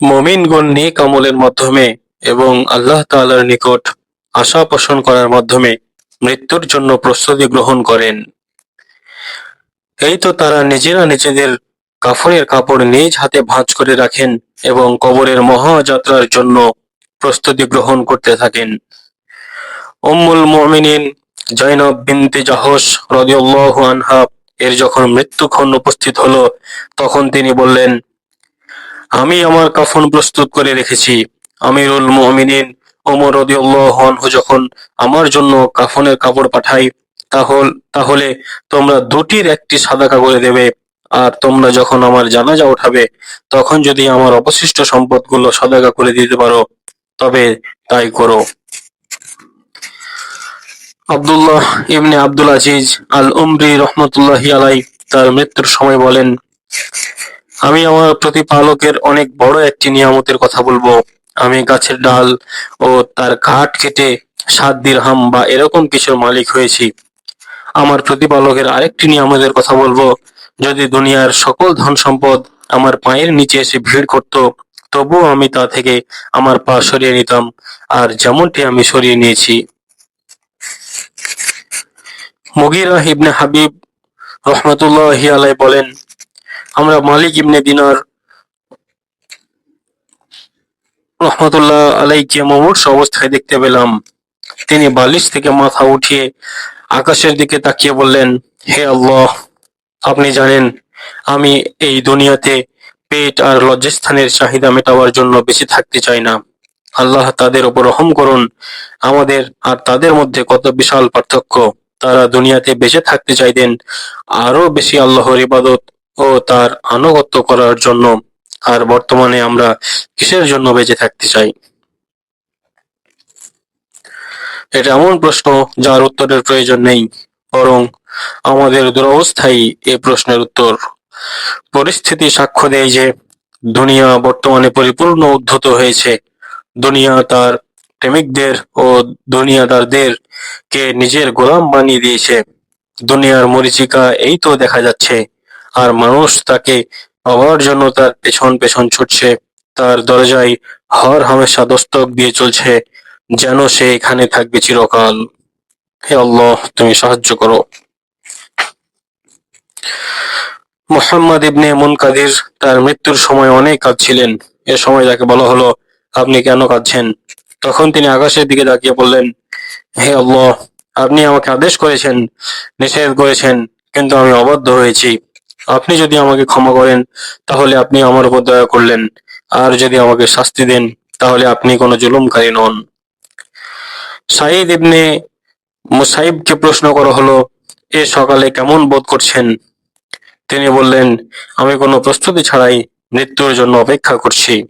মমিনগণ নেক আমলের মাধ্যমে এবং আল্লাহ তালার নিকট আশা পোষণ করার মাধ্যমে মৃত্যুর জন্য প্রস্তুতি গ্রহণ করেন। এই তো তারা নিজেরা নিজেদের কাফনের কাপড় নিজ হাতে ভাঁজ করে রাখেন এবং কবরের মহাযাত্রার জন্য প্রস্তুতি গ্রহণ করতে থাকেন। উম্মুল মুমিনিন জৈনব বিনতে জাহস রাদিয়াল্লাহু আনহা এর যখন মৃত্যুক্ষণ উপস্থিত হলো, তখন তিনি বললেন আমি আমার কাফন প্রস্তুত করে রেখেছি। আমিরুল মুমিনিন ওমর রাদিয়াল্লাহু আনহু যখন আমার জন্য কাফনের কাপড় পাঠাই তাহলে তাহলে তোমরা দুটির একটি সাদাকা করে দেবে। আর তোমরা যখন আমার জানাজা উঠাবে তখন যদি আমার অবশিষ্ট সম্পদগুলো সাদাকা করে দিতে পারো, তবে তাই করো। আব্দুল্লাহ ইবনে আব্দুল আজিজ আল উমরি রহমতুল্লাহি আলাই তার মৃত্যুর সময় বলেন আমি আমার প্রতিপালকের অনেক বড় একটি নিয়ামতের কথা বলব। আমি গাছের ডাল ও তার কাঠ কেটে সাত দিরহাম বা এরকম কিছুর মালিক হয়েছি। আমার প্রতিপালকের আরেকটি নিয়ামতের কথা বলব। যদি দুনিয়ার সকল ধন সম্পদ আমার পায়ের নিচে এসে ভিড় করত, তবুও আমি তা থেকে আমার পা সরিয়ে নিতাম, আর যেমনটি আমি সরিয়ে নিয়েছি। মুগিরা ইবনে হাবিব রহমতুল্লাহ আলাই বলেন আমরা মালিক ইবনে দিনার রহমতুল্লাহ আলাইকে মুমূর্ষ অবস্থায় দেখতে পেলাম, তিনি বালিশ থেকে মাথা উঠিয়ে আকাশের দিকে তাকিয়ে বললেন, হে আল্লাহ, আপনি জানেন আমি এই দুনিয়াতে পেট আর লজ্জাস্থানের চাহিদা মেটাবার জন্য বেঁচে থাকতে চাই না। আল্লাহ তাদের উপর রহম করুন, আমাদের আর তাদের মধ্যে কত বিশাল পার্থক্য। তারা দুনিয়াতে বেঁচে থাকতে চাইতেন আরও বেশি আল্লাহর ইবাদত ও তার আনুগত্য করার জন্য আর বর্তমানে আমরা কিসের জন্য বেঁচে থাকতে চাই? এটা এমন প্রশ্ন যার উত্তরের প্রয়োজন নেই, বরং আমাদের দুরবস্থাই এ প্রশ্নের উত্তর। পরিস্থিতি সাক্ষ্য দেয় যে দুনিয়া বর্তমানে পরিপূর্ণ উদ্ধত হয়েছে। দুনিয়া তার প্রেমিকদের ও দুনিয়াদারদের কে নিজের গোলাম বানিয়ে দিয়েছে। দুনিয়ার মরিচিকা এই তো দেখা যাচ্ছে আর মানুষ তাকে পাওয়ার জন্য তার পেছন পেছন ছুটছে। তার দরজায় হর হামেশা দস্তক দিয়ে চলছে, যেন সে এখানে থাকবে চিরকাল। হে আল্লাহ, তুমি সাহায্য করো। মোহাম্মদ ইবনে মুনকাদির তার মৃত্যুর সময় অনেক কাঁদছিলেন। এ সময় তাকে বলা হলো, আপনি কেন কাঁদছেন? তখন তিনি আকাশের দিকে তাকিয়ে বললেন, হে আল্লাহ, আপনি আমাকে আদেশ করেছেন, নিষেধ করেছেন, কিন্তু আমি অবাধ্য হয়েছি। আপনি যদি আমাকে ক্ষমা করেন, তাহলে আপনি আমার উপর দয়া করলেন। আর যদি আমাকে শাস্তি দেন, তাহলে আপনি কোনো জুলুমকারী নন। সাইদ ইবনে মুসাইবকে প্রশ্ন করা হলো, এ সকালে কেমন বোধ করছেন? তিনি বললেন, আমি কোনো প্রস্তুতি ছাড়াই মৃত্যুর জন্য অপেক্ষা করছি।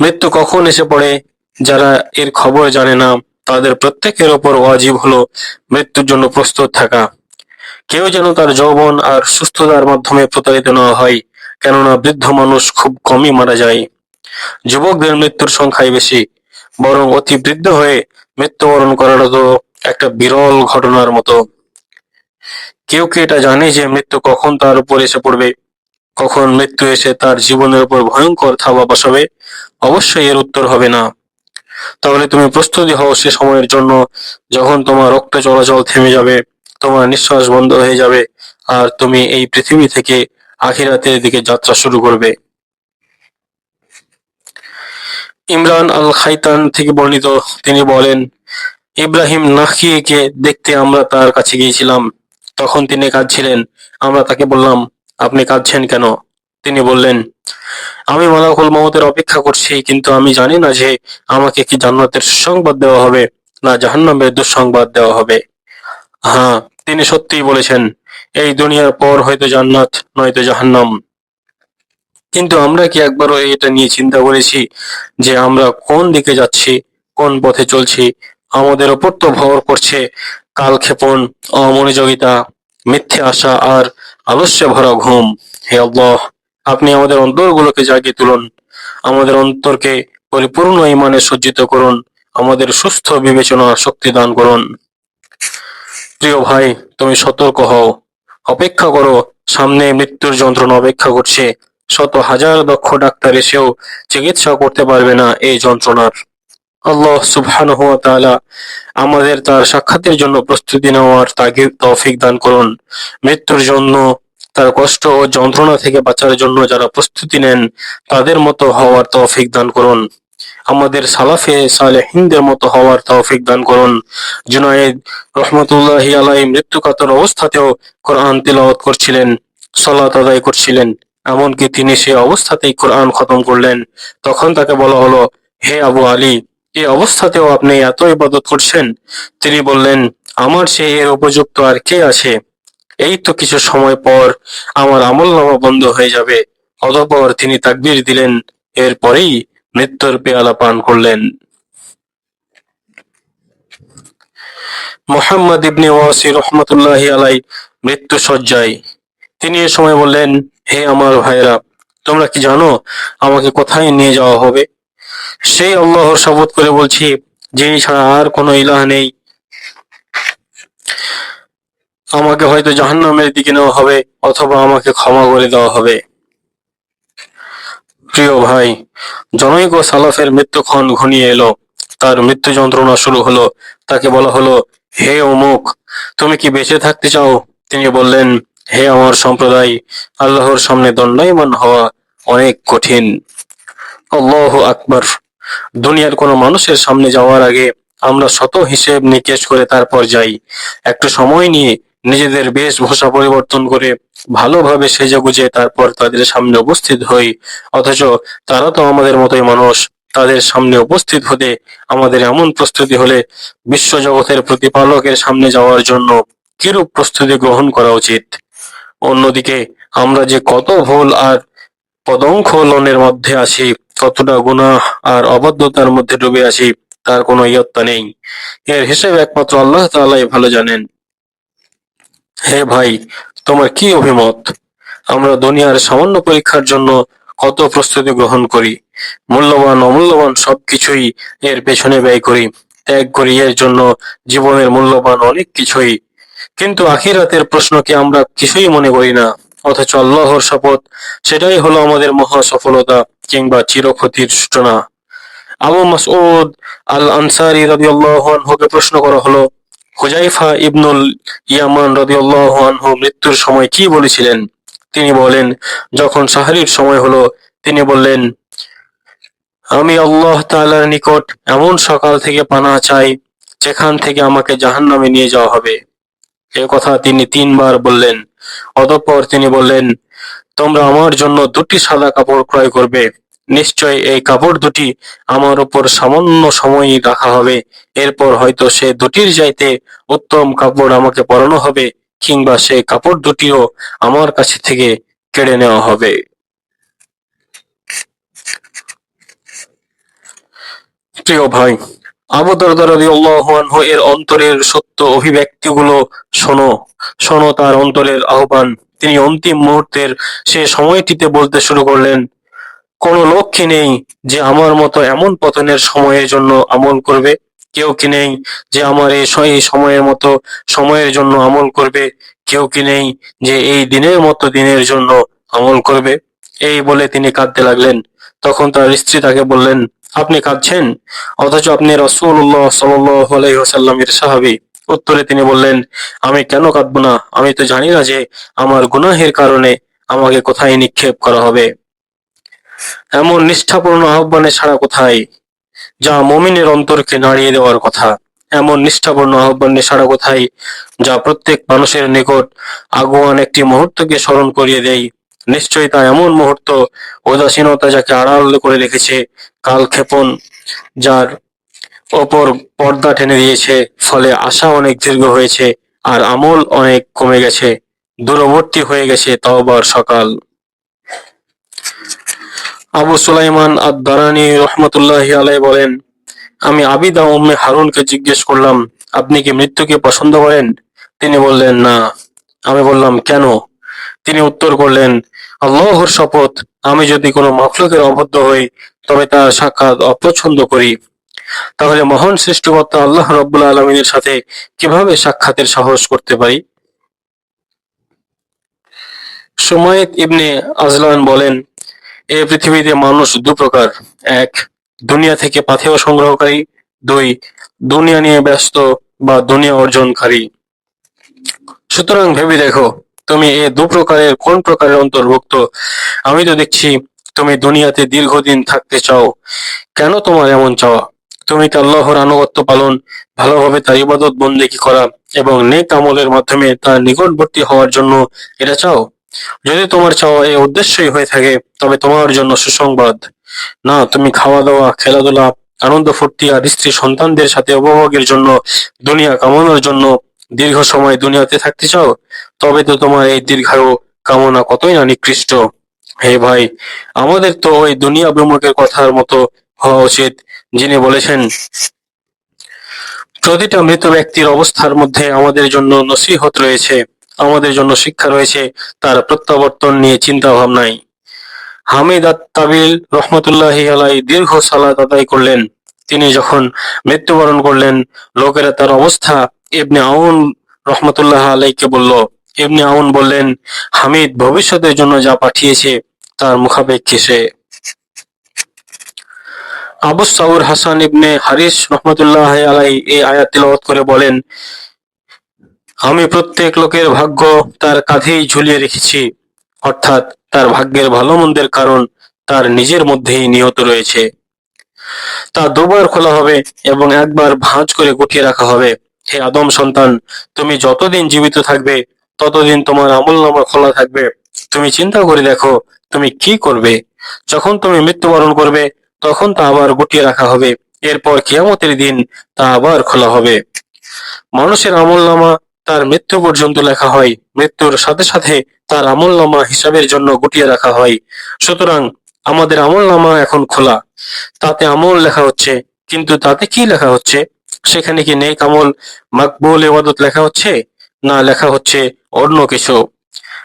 মৃত্যু কখন এসে পড়ে, যারা এর খবর জানে না, তাদের প্রত্যেকের ওপর ওয়াজিব হলো মৃত্যুর জন্য প্রস্তুত থাকা। কেউ যেন তার যৌবন আর সুস্থতার মাধ্যমে প্রতারিত না হয়, কেননা বৃদ্ধ মানুষ খুব কমই মারা যায়। যুবকদের মৃত্যুর সংখ্যাই বেশি, বরং অতি বৃদ্ধ হয়ে মৃত্যুবরণ করাটা তো একটা বিরল ঘটনার মতো। কেউ কি এটা জানে যে মৃত্যু কখন তার উপর এসে পড়বে? কখন মৃত্যু এসে তার জীবনের উপর ভয়ঙ্কর থাবা বসাবে? অবশ্যই এর উত্তর হবে না। তাহলে তুমি প্রস্তুতি হও সে সময়ের জন্য যখন তোমার রক্ত চলাচল থেমে যাবে। তোমার নিঃশ্বাস বন্ধ হয়ে যাবে আর তুমি এই পৃথিবী থেকে আখিরাতের দিকে যাত্রা শুরু করবে। ইমরান আল খাইতান থেকে বর্ণিত তিনি বলেন, ইব্রাহিম নাখিয়েকে দেখতে আমরা তার কাছে গিয়েছিলাম। তখন তিনি কাঁদছিলেন। আমরা তাকে বললাম, আপনি কাঁদছেন কেন? তিনি বললেন, আমি মালাকুল মমতের অপেক্ষা করছি, কিন্তু আমি জানি না যে আমাকে কি জান্নাতের সুসংবাদ দেওয়া হবে না জাহান্নামের দুঃসংবাদ দেওয়া হবে। হ্যাঁ তিনি সত্যিই বলেছেন, এই দুনিয়ার পর হয়তো জান্নাত, নয়তো জাহান্নাম। কিন্তু আমরা কি একবারও এটা নিয়ে চিন্তা করেছি যে আমরা কোন দিকে যাচ্ছি, কোন পথে চলছি? আমাদের ওপর তো ভর করছে কালক্ষেপণ, অমনোযোগিতা, মিথ্যে আশা আর আলস্যে ভরা ঘুম। হে আল্লাহ, আপনি আমাদের অন্তরগুলোকে জাগিয়ে তুলুন। আমাদের অন্তরকে পরিপূর্ণ ইমানে সজ্জিত করুন। আমাদের সুস্থ বিবেচনা শক্তি দান করুন। প্রিয় ভাই, তুমি সতর্ক হও। অপেক্ষা করো, সামনে মৃত্যুর যন্ত্রণা অপেক্ষা করছে। শত হাজার দক্ষ ডাক্তার এসেও চিকিৎসা করতে পারবে না এই যন্ত্রণার। আল্লাহ তাআলা আমাদের তার সাক্ষাতের জন্য প্রস্তুতি নেওয়ার তাকে তৌফিক দান করুন। মৃত্যুর জন্য, তার কষ্ট ও যন্ত্রণা থেকে বাঁচার জন্য যারা প্রস্তুতি নেন, তাদের মতো হওয়ার তৌফিক দান করুন। আমাদের সালাফে সালে সালেহিনদের মতো হওয়ার তৌফিক দান করুন। জুনায়েদ রহমতুল্লাহি আলাই মৃত্যুকাতর অবস্থাতেও কোরআন তিলাওয়াত করছিলেন, সলাত আদায় করছিলেন, এমনকি তিনি সে অবস্থাতেই কোরআন খতম করলেন। তখন তাকে বলা হলো, হে আবু আলী এই অবস্থাতেও আপনি এত ইবাদত করছেন? তিনি বললেন, আমার সে এর উপযুক্ত আর কে আছে? এই তো কিছু সময় পর আমার আমল নামা বন্ধ হয়ে যাবে। অতঃপর তিনি তাকবির দিলেন। এরপরেই মৃত্যুর পেয়ালা পান করলেন। মোহাম্মদ ইবনে ওয়াসি রহমতুল্লাহ আলাই মৃত্যু সজ্জায় তিনি এ সময় বললেন, হে আমার ভাইরা তোমরা কি জানো আমাকে কোথায় নিয়ে যাওয়া হবে? সেই আল্লাহর শপথ করে বলছি যিনি ছাড়া আর কোনো ইলাহ নেই। আমাকে হয়তো জাহান্নামের দিকে নেওয়া হবে অথবা আমাকে ক্ষমা করে দেওয়া হবে। প্রিয় ভাই, জনৈক সালাফের মৃত্যুক্ষণ ঘনিয়ে এলো। তার মৃত্যু যন্ত্রণা শুরু হলো। তাকে বলা হলো, হে অমুক, তুমি কি বেঁচে থাকতে চাও? তিনি বললেন, হে আমার সম্প্রদায়, আল্লাহর সামনে দণ্ডায়মান হওয়া অনেক কঠিন। আল্লাহ আকবর। দুনিয়ার কোনো মানুষের সামনে যাওয়ার আগে আমরা শত হিসেব নিকেশ করে তারপর যাই। একটু সময় নিয়ে নিজেদের বেশভূষা পরিবর্তন করে ভালোভাবে সেজে গুজে তারপর তাদের সামনে উপস্থিত হই। অথচ তারা তো আমাদের মতোই মানুষ। তাদের সামনে উপস্থিত হতে আমাদের এমন প্রস্তুতি হলে বিশ্বজগতের প্রতিপালকের সামনে যাওয়ার জন্য কিরূপ প্রস্তুতি গ্রহণ করা উচিত? অন্যদিকে আমরা যে কত ভুল আর পদঙ্খলনের মধ্যে আছি, কতটা গুনাহ আর অবাধ্যতার মধ্যে ডুবে আছি, তার কোনো ইয়ত্তা নেই। এর হিসেবে একমাত্র আল্লাহ তাআলাই ভালো জানেন। হে ভাই, তোমার কি অভিমত? আমরা দুনিয়ার সামান্য পরীক্ষার জন্য কত প্রস্তুতি গ্রহণ করি? মূল্যবান, অমূল্যবান সবকিছুই এর পেছনে ব্যয় করি, ত্যাগ করি, এর জন্য জীবনের মূল্যবান অনেক কিছুই। কিন্তু আখিরাতের প্রশ্নকে আমরা কিছুই মনে করি না, অথচ আল্লাহর শপথ সেটাই হলো আমাদের মহা সফলতা কিংবা চিরক্ষতির সূচনা। আবু মাসউদ আল আনসারি রাদিয়াল্লাহু আনহুকে প্রশ্ন করা হলো হুজাইফা ইবনুল ইয়ামান রাদিয়াল্লাহু আনহু মৃত্যুর সময় কি বলেছিলেন? তিনি বলেন, যখন সাহারির সময় হলো, তিনি বললেন, আমি আল্লাহ তাআলার নিকট এমন সকাল থেকে পানা চাই, যেখান থেকে আমাকে জাহান্নামে নিয়ে যাওয়া হবে। এ কথা তিনি তিনবার বললেন। অতঃপর তিনি বললেন, তোমরা আমার জন্য দুটি সাদা কাপড় ক্রয় করবে। নিশ্চয় এই কাপড় দুটি আমার উপর সামান্য সময় রাখা হবে। এরপর হয়তো সে দুটির চাইতে উত্তম কাপড় আমাকে পরানো হবে, কিংবা সেই কাপড় দুটিও আমার কাছে থেকে কেড়ে নেওয়া হবে। প্রিয় ভাই, আবু দারদা রাদিয়াল্লাহু আনহু এর অন্তরের সত্য অভিব্যক্তিগুলো শোনো। শোনো তার অন্তরের আহ্বান। তিনি অন্তিম মুহূর্তের সে সময়টিতে বলতে শুরু করলেন কোনো লোক কি নেই যে আমার মতো এমন পতনের সময়ের জন্য আমল করবে। কেউ কি নেই যে আমার এই সময়ের মতো সময়ের জন্য আমল করবে। কেউ কি নেই যে এই দিনের মতো দিনের জন্য আমল করবে। এই বলে তিনি কাঁদতে লাগলেন। তখন তার স্ত্রী তাকে বললেন, আপনি কাঁদছেন? অথচ আপনি রসুল্লাহ সাল্লাহ আলাইসাল্লামের সাহাবি। উত্তরে তিনি বললেন, আমি কেন কাঁদবো না? আমি তো জানি না যে আমার গুনাহের কারণে আমাকে কোথায় নিক্ষেপ করা হবে। এমন নিষ্ঠাপূর্ণ আহ্বানে ছাড়া কোথায়? যা মমিনের অন্তরকে নাড়িয়ে দেওয়ার কথা। এমন নিষ্ঠাপূর্ণ আহ্বানে ছাড়া কোথায়? যা প্রত্যেক মানুষের নিকট আগুয়ান একটি মুহূর্তকে স্মরণ করিয়ে দেয়। নিশ্চয়ই তা এমন মুহূর্ত, উদাসীনতা যাকে আড়াল করে রেখেছে কালক্ষেপণ, যার ওপর পর্দা টেনে দিয়েছে, ফলে আশা অনেক দীর্ঘ হয়েছে, আর আমল অনেক কমে গেছে। দূরবর্তী হয়ে গেছে তওবার সকাল। আবু সুলাইমান আদ-দারানি রহমতুল্লাহি আলাই বলেন, আমি আবিদা উম্মে হারুনকে জিজ্ঞেস করলাম, আপনি কি মৃত্যুকে পছন্দ করেন? তিনি বললেন, না। আমি বললাম, কেন? তিনি উত্তর করলেন, আল্লাহর শপথ, আমি যদি কোনো মাখলুকের অবদ্ধ হই, তবে তার সাক্ষাৎ অপছন্দ করি। তাহলে মহান সৃষ্টিকর্তা আল্লাহ রব্বুল আলমিনের সাথে কীভাবে সাক্ষাতের সাহস করতে পারি? সুমাইদ ইবনে আজলান বলেন এই পৃথিবীতে মানুষ দু প্রকার। এক, দুনিয়া থেকে পাথেয় সংগ্রহকারী। দুই, দুনিয়া নিয়ে ব্যস্ত বা দুনিয়া অর্জনকারী। সুতরাং ভেবে দেখো, তুমি এ দু প্রকারের কোন প্রকারের অন্তর্ভুক্ত? আমি তো দেখছি তুমি দুনিয়াতে দীর্ঘদিন থাকতে চাও। কেন তোমার এমন চাওয়া? তুমি কি আল্লাহর আনুগত্য পালন, ভালোভাবে তার ইবাদত বন্দেগী করা এবং নেক আমলের মাধ্যমে তার নিকটবর্তী হওয়ার জন্য এটা চাও? যদি তোমার চাওয়া এই উদ্দেশ্যই হয়ে থাকে, তবে তোমার জন্য সুসংবাদ। না, তুমি খাওয়া দাওয়া খেলাধুলা, আনন্দ ফুর্তি আর স্ত্রী সন্তানদের সাথে উপভোগের জন্য, দুনিয়া কামনার জন্য দীর্ঘ সময় দুনিয়াতে থাকতে চাও, তবে তো তোমার এই দীর্ঘায়ু কামনা কতই না নিকৃষ্ট। হে ভাই, আমাদের তো ওই দুনিয়া বিমুখের কথার মতো হওয়া উচিত, যিনি বলেছেন, প্রতিটা মৃত ব্যক্তির অবস্থার মধ্যে আমাদের জন্য নসিহত রয়েছে। আমাদের জন্য শিক্ষা রয়েছে, তার প্রত্যাবর্তন নিয়ে চিন্তা ভাবনায় হামিদ আত তাবিল রহমতুল্লাহি আলাই দীর্ঘ সালাত আদায় করলেন। তিনি যখন মৃত্যুবরণ করলেন, লোকেরা তার অবস্থা ইবনে আউন রহমতুল্লাহ আলাইকে বলল। ইবনে আউন বললেন, হামিদ ভবিষ্যতের জন্য যা পাঠিয়েছে, তার মুখাপেক্ষী সে। আবু সাউর হাসান ইবনে হারিস রহমতুল্লাহ আলাই এই আয়াত তিলাওয়াত করে বলেন আমি প্রত্যেক লোকের ভাগ্য তার কাঁধেই ঝুলিয়ে রেখেছি। অর্থাৎ তার ভাগ্যের ভালো মন্দের কারণ তার নিজের মধ্যেই নিহত রয়েছে। তা দুবার খোলা হবে এবং একবার ভাঁজ করে গুটিয়ে রাখা হবে। হে আদম সন্তান, তুমি যতদিন জীবিত থাকবে, ততদিন তোমার আমল নামা খোলা থাকবে। তুমি চিন্তা করে দেখো, তুমি কি করবে? যখন তুমি মৃত্যুবরণ করবে, তখন তা আবার গুটিয়ে রাখা হবে। এরপর কিয়ামতের দিন তা আবার খোলা হবে। মানুষের আমল নামা তার মৃত্যু পর্যন্ত লেখা হয়। মৃত্যুর সাথে সাথে তার আমল নামা হিসাবের জন্য গুটিয়ে রাখা হয়। সুতরাং আমাদের আমল নামা এখন খোলা। তাতে আমল লেখা হচ্ছে, কিন্তু তাতে কি লেখা হচ্ছে? সেখানে কি নেক আমল, মাকবুল ইবাদত লেখা হচ্ছে, না লেখা হচ্ছে অন্য কিছু?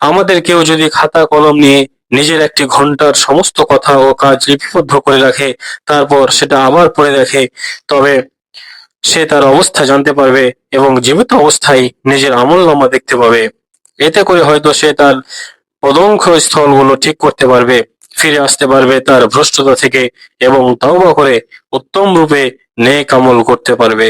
আমাদের কেউ যদি খাতা কলম নিয়ে নিজের একটি ঘণ্টার সমস্ত কথা ও কাজ লিপিবদ্ধ করে রাখে, তারপর সেটা আবার পড়ে দেখে, তবে সে তার অবস্থা জানতে পারবে এবং জীবিত অবস্থায় নিজের আমল নামা দেখতে পাবে। এতে করে হয়তো সে তার পদঙ্ক স্থলগুলো ঠিক করতে পারবে, ফিরে আসতে পারবে তার ভ্রষ্টতা থেকে এবং তাও করে উত্তম রূপে নেক আমল করতে পারবে।